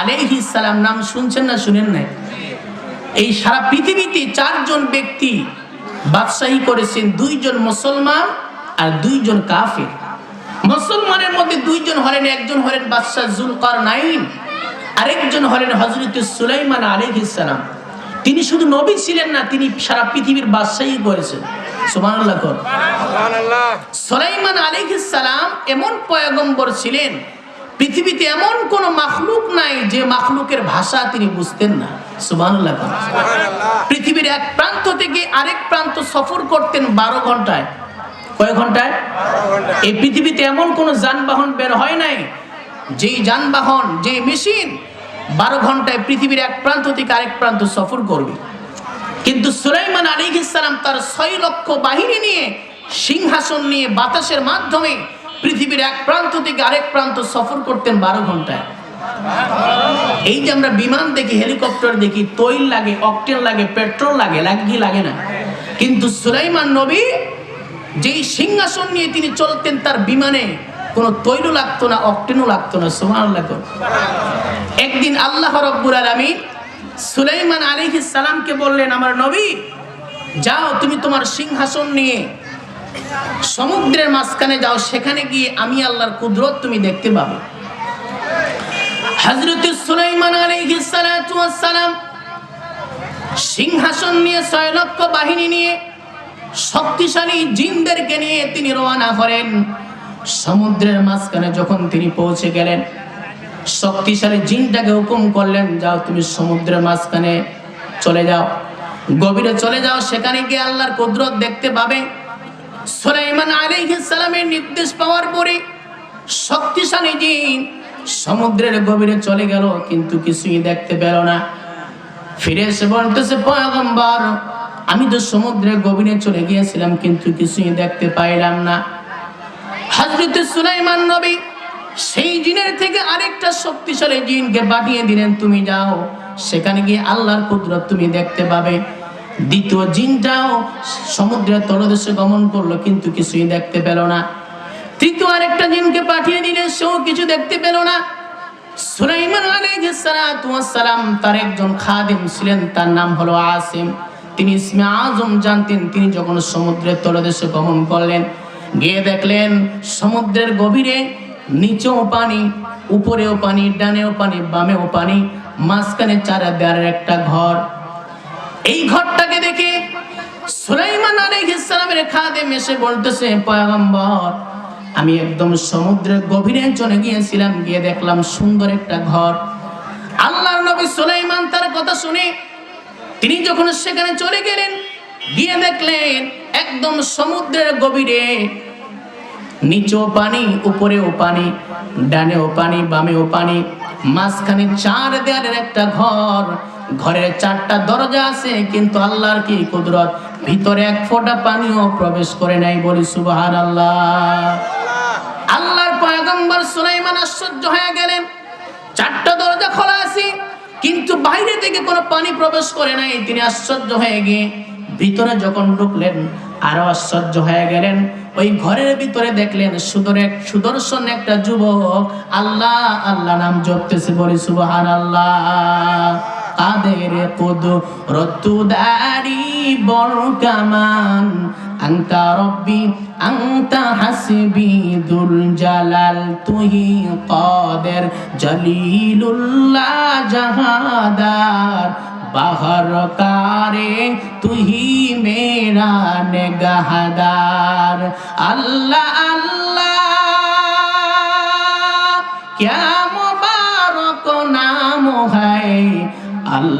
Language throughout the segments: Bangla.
আলাইহি সালাম নাম শুনছেন না শুনেন নাই? এই সারা পৃথিবীতে চারজন ব্যক্তি বাদশাহী করেছেন দুইজন মুসলমান আর দুইজন কাফির। মুসলমানের মধ্যে দুইজন হলেন একজন হলেন বাদশাহ জুল জুলকার নাইন আরেকজন হলেন হজরত সুলাইমান আলাইহিস সালাম। তিনি শুধু নবী ছিলেন না তিনি সারা পৃথিবীর বাদশাহী করেছেন। সুবহানাল্লাহ কর। সুলাইমান আলাইহিস সালাম এমন পয়গম্বর ছিলেন পৃথিবীতে এমন কোন মাখলুক নাই যে মাখলুকের ভাষা তিনি বুঝতেন না। সুবহানাল্লাহ পৃথিবীর এক প্রান্ত থেকে আরেক প্রান্ত সফর করতেন বারো ঘন্টায়। কয় ঘন্টায়? এই পৃথিবীতে এমন কোন যানবাহন বের হয় নাই যেই যানবাহন যে মেশিন বারো ঘন্টায় পৃথিবীর এক প্রান্ত থেকে আরেক প্রান্ত সফর করবে। কিন্তু সুলাইমান আলী ইসলাম তার ছয় লক্ষ বাহিনী নিয়ে সিংহাসন নিয়ে বাতাসের মাধ্যমে পৃথিবীর এক প্রান্ত থেকে আরেক প্রান্ত সফর করতেন বারো ঘন্টায়। এই যে আমরা বিমান দেখি, হেলিকপ্টার দেখি, তৈল লাগে, অকটেন লাগে, পেট্রোল লাগে লাগে কি লাগে না। কিন্তু সুলাইমান নবী যেই সিংহাসন নিয়ে তিনি চলতেন, তার বিমানে কোনো তৈল লাগতো না, অকটেনও লাগতো না সুমান লাগতো একদিন আল্লাহ রব্বুর আলমী সুলাইমান আলিহিস সালামকে বললেন, আমার নবী, যাও তুমি তোমার সিংহাসন নিয়ে সমুদ্রের মাঝখানে যাও, সেখানে গিয়ে আমি আল্লাহর কুদরত তুমি দেখতে পাবে। সুলাইমান সিংহাসন নিয়ে ছয় লক্ষ বাহিনী নিয়ে শক্তিশালী জিনদেরকে নিয়ে তিনি রওনা করেন সমুদ্রের মাঝখানে যখন তিনি পৌঁছে গেলেন, শক্তিশালী জিনটাকে হুকুম করলেন, যাও তুমি সমুদ্রের মাঝখানে চলে যাও। গভীরে চলে যাও, সেখানে গিয়ে আল্লাহর কুদরত দেখতে পাবে। সুলাইমান সালামের নির্দেশ পাওয়ার পরে শক্তিশালী জিন সমুদ্রের গভীরে চলে গেল, কিন্তু কিছুই দেখতে পেল না। ফিরে এসে বলতেছে, পয়গম্বর, আমি তো সমুদ্রের গভীরে চলে গিয়েছিলাম, কিন্তু কিছুই দেখতে পাইলাম না। হজরত সুলাইমান নবী সেই জিনের থেকে আরেকটা শক্তিশালী জিনকে পাঠিয়ে দিলেন, তুমি যাও, সেখানে গিয়ে আল্লাহর কুদরত তুমি দেখতে পাবে। দ্বিতীয় জিনটাও সমুদ্রের তলদেশে গমন করল, কিন্তু কিছুই দেখতে পেল না। তৃতীয় আরেকটা জিনকে পাঠিয়ে দিলেন সেও কিছু দেখতে পেল না। সালাম, তার একজন ছিলেন, তার নাম তিনি আজম জানতেন, তিনি যখন সমুদ্রের তলদেশে গমন করলেন, গিয়ে দেখলেন সমুদ্রের গভীরে পানি, উপরেও পানি পানি, বামেও পানি, মাঝখানে চারা দেয়ারের একটা ঘর। এই ঘরটাকে দেখে সুলাইমান আলাইহিস সালামের খাদেম বলতেছে, পয়গম্বর, আমি একদম সমুদ্রের গভীরে চলে গিয়েছিলাম, গিয়ে দেখলাম সুন্দর একটা ঘর। আল্লাহর নবী সুলাইমান তার কথা শুনে তিনি যখন সেখানে চলে গেলেন, গিয়ে দেখলেন একদম সমুদ্রের গভীরে নিচেও পানি, উপরেও পানি, ডানেও পানি, বামেও পানি, মাঝখানে চার দেয়ালের একটা ঘর। ঘরের চারটা দরজা আছে, কিন্তু আল্লাহর কি কুদরত? ভিতরে এক ফোঁটা পানিও প্রবেশ করে নাই বলি সুবাহান আল্লাহ আল্লাহর পয়গম্বর সুলাইমান আশ্চর্য হয়ে গেলেন। চারটা দরজা খোলা আছে, কিন্তু বাইরে থেকে কোনো পানি প্রবেশ করে নাই। তিনি আশ্চর্য হয়ে গিয়ে ভিতরে যখন ঢুকলেন, আরও আশ্চর্য হয়ে গেলেন। ওই ঘরের ভিতরে দেখলেন সুদর এক সুদর্শন একটা যুবক আল্লাহ আল্লাহ নাম জপতেছে বলি সুবহান আল্লাহ কাদের কুদু রতু দারি বড় কামান আন্তা রব্বি, আন্তা হাসবি দুল জালাল তুহি কাদের জলিলুল্লাহ জাহাদার। বাহর কারে তুহি মেরা নেগাহদার। আল্লাহ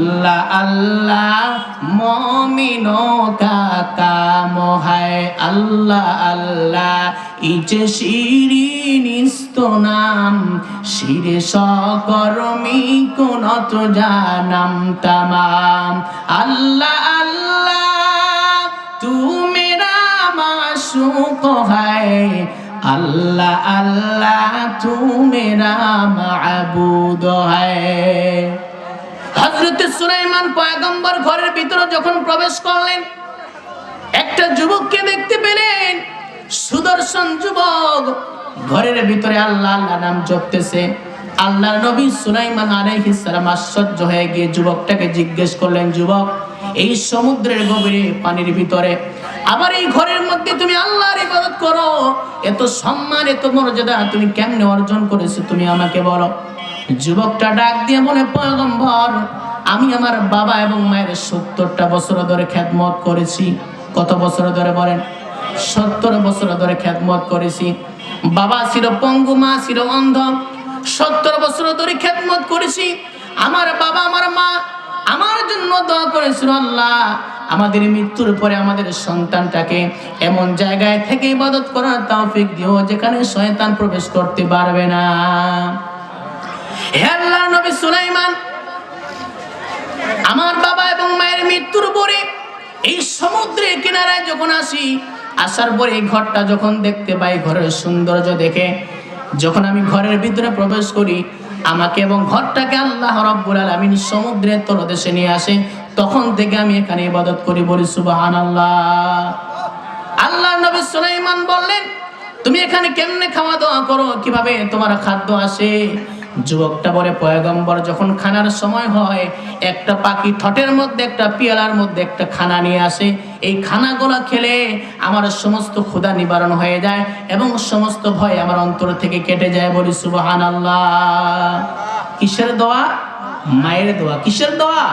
আল্লাহ আল্লাহ, মমিনো কাকা, মহায় আল্লাহ আল্লাহ। ইচে শিরিনিস্ত নাম শিরে সকরমি কোনত জানাম তামাম। আল্লাহ আল্লাহ, তুমে মেরা মাসুক হায়। আল্লাহ আল্লাহ তু মেরা আবুদ হায়। হযরত সুলাইমান পয়গম্বর ঘরের ভিতরে যখন প্রবেশ করলেন, একটা যুবককে দেখতে পেলেন। সুদর্শন যুবক ঘরের ভিতরে আল্লাহ আল্লাহ নাম জপতেছে। আল্লাহ নবী সুলাইমান আলাইহিস সালাম আশ্চর্য হয়ে গিয়ে যুবকটাকে জিজ্ঞেস করলেন, যুবক, এই সমুদ্রের গভীরে পানির ভিতরে আবার এই ঘরের মধ্যে তুমি আল্লাহর ইবাদত করো। এত সম্মান, এত মর্যাদা তুমি কেমনে অর্জন করেছ তুমি আমাকে বলো। যুবকটা ডাক দিয়ে বলে, পয়গম্বর, আমি আমার বাবা এবং মায়ের সত্তরটা বছর ধরে খ্যাতমত করেছি। কত বছর ধরে বলেন? সত্তর বছর ধরে খ্যাতমত করেছি। বাবা ছিল পঙ্গু, মা ছিল অন্ধ। সত্তর বছর ধরে খ্যাতমত করেছি। আমার বাবা, আমার মা আমার জন্য দোয়া করেছিল, আল্লাহ, আমাদের মৃত্যুর পরে আমাদের সন্তানটাকে এমন জায়গায় থেকে ইবাদত করার তৌফিক দিও যেখানে শয়তান প্রবেশ করতে পারবে না। হে সুলাইমান, আমার বাবা এবং মায়ের মৃত্যুর পরে এই সমুদ্রের কিনারায় যখন আসি, আসার পরে এই ঘরটা যখন দেখতে পাই, ঘরের সৌন্দর্য দেখে, যখন আমি ঘরের ভিতরে প্রবেশ করি, আমাকে এবং ঘরটাকে আল্লাহ রব্বুল আলামিন সমুদ্রের তলদেশে নিয়ে আসে, তখন থেকে আমি এখানে ইবাদত করি, বলি সুবহানাল্লাহ। আল্লাহ নবী সুলাইমান বললেন, তুমি এখানে কেমনে খাওয়া দাওয়া করো? কীভাবে তোমার খাদ্য আসে? যুবকটা বলে, পয়গম্বর, যখন খানার সময় হয়, একটা পাখি ঠটের মধ্যে, একটা পিয়ালার মধ্যে একটা খানা নিয়ে আসে। এই খানাগুলো খেলে আমার সমস্ত ক্ষুধা নিবারণ হয়ে যায় এবং সমস্ত ভয় আমার অন্তর থেকে কেটে যায়। বলি সুবহান আল্লাহ কিসের দোয়া? মায়ের দোয়া। কিসের দোয়া?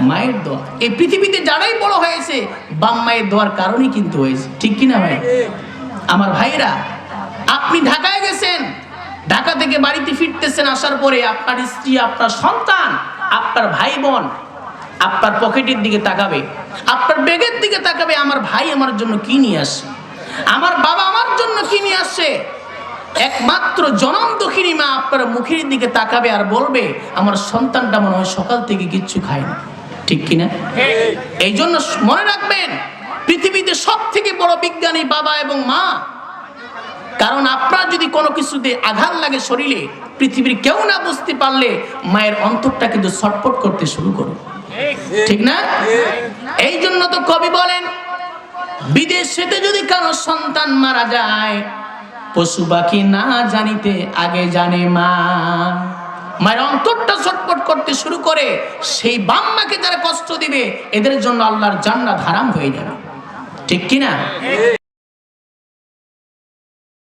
মায়ের দোয়া। এই পৃথিবীতে যারাই বড় হয়েছে বাম মায়ের দোয়ার কারণেই কিন্তু হয়েছে। ঠিক কিনা ভাই? আমার ভাইরা আপনি ঢাকায় গেছেন ঢাকা থেকে বাড়িতে ফিরতেছেন আসার পরে আপনার স্ত্রী আপনার সন্তান আপনার ভাই বোন আপনার পকেটের দিকে তাকাবে আপনার ব্যাগের দিকে তাকাবে আমার ভাই আমার জন্য কি নিয়ে আসে? আমার বাবা আমার জন্য কি নিয়ে আসে? একমাত্র জনম দক্ষিণী মা আপনার মুখের দিকে তাকাবে আর বলবে আমার সন্তানটা মনে হয় সকাল থেকে কিচ্ছু খায় না। ঠিক কিনা? এই জন্য মনে রাখবেন পৃথিবীতে সব থেকে বড় বিজ্ঞানী বাবা এবং মা কারণ আপনার যদি কোনো কিছুতে আঘাত লাগে শরীরে, পৃথিবীর কেউ না বুঝতে পারলে মায়ের অন্তরটা কিন্তু ছটফট করতে শুরু করে ঠিক না? এই জন্য তো কবি বলেন, বিদেশেতে যদি কারও সন্তান মারা যায়, পশু পাখি না জানিতে আগে জানে মা। মায়ের অন্তরটা ছটফট করতে শুরু করে, সেই বাম্মাকে যারা কষ্ট দিবে, এদের জন্য আল্লাহর জান্নাত হারাম হয়ে যাবে। ঠিক কিনা?